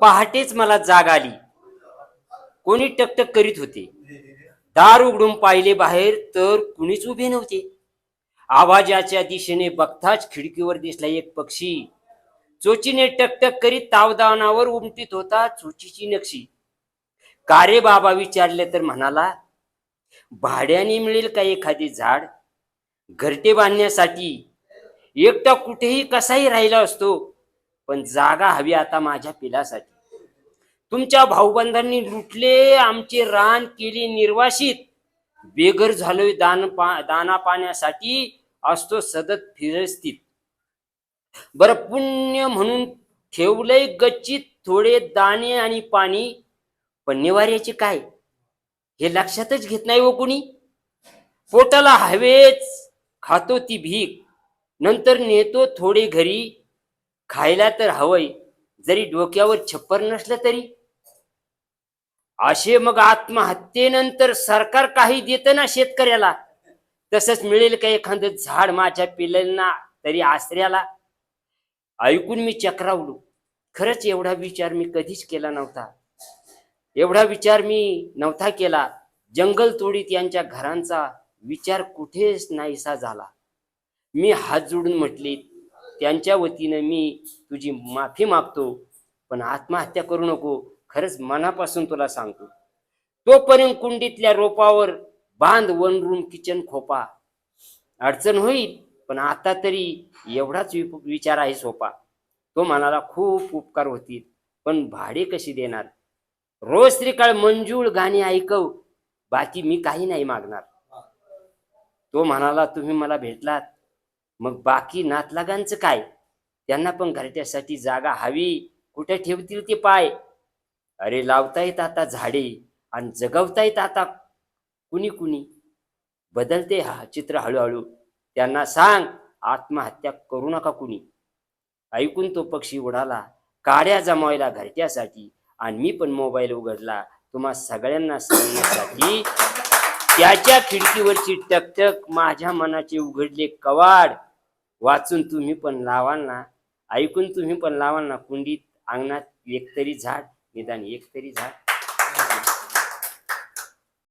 पहाटेच मला जाग आली. कोणी टकटक करीत होते. दार उघडून पाहिले बाहेर तर कुणीच उभे नव्हते. आवाजाच्या दिशेने बघताच खिडकीवर दिसला एक पक्षी. चोचीने टकटक करीत तावदानावर उमटीत होता चोचीची नक्षी. कारे बाबा विचारले तर म्हणाला भाड्याने मिळेल का एखादे झाड? घरटे बांधण्यासाठी एकटा कुठेही कसाही राहिला असतो. पण जागा हवी आता माझ्या पिलासाठी. तुमच्या भाऊबंधांनी लुटले आमचे रान केले निर्वासित. बेघर झालोय दान पा दाना पाण्यासाठी असतो सतत फिरस्थित बर पुण्य म्हणून ठेवलंय गच्चीत थोडे दाणे आणि पाणी. पण निवार्याचे काय? हे लक्षातच घेत नाही हो कुणी. पोटाला हवेच खातो ती भीक. नंतर नेतो थोडे घरी. खायला तर हवंय जरी डोक्यावर छप्पर नसलं तरी. असे मग आत्महत्येनंतर सरकार काही देतं ना शेतकऱ्याला? तसंच मिळेल का एखादं झाड माझ्या पिलांना तरी आश्रयाला ऐकून मी चक्रावलो. खरंच एवढा विचार मी कधीच केला नव्हता. एवढा विचार मी नव्हता केला. जंगल तोडीत यांच्या घरांचा विचार कुठेच नाहीसा झाला. मी हात जोडून म्हटले त्यांच्या वतीनं मी तुझी माफी मागतो पण आत्महत्या करू नको. खरंच मनापासून तुला सांगतो. तोपर्यंत कुंडीतल्या रोपावर बांध वन रूम किचन खोपा. अडचण होईल पण आता तरी एवढाच विचार आहे सोपा. तो म्हणाला खूप उपकार होतील पण भाडे कशी देणार? रोज श्रीकाळ मंजूळ गाणी ऐकव बाकी मी काही नाही मागणार. तो म्हणाला तुम्ही मला भेटलात मग बाकी नातलागांचं काय? त्यांना पण घरट्यासाठी जागा हवी. कुठे ठेवतील ते पाय. अरे लावता येत आता झाडे आणि जगवता येत आता कुणी कुणी. बदलते हा चित्र हळूहळू. त्यांना सांग आत्महत्या करू नका कुणी. ऐकून तो पक्षी उडाला काड्या जमावायला घरट्यासाठी आणि मी पण मोबाईल उघडला. तुम्हा सगळ्यांना सांगण्यासाठी त्याच्या खिडकीवरची टकटक माझ्या मनाचे उघडले कवाड. वाचून तुम्ही पण लावाल ना. ऐकून तुम्ही पण लावाल ना. कुंडीत अंगणात एक तरी झाड निदान एक तरी झाड.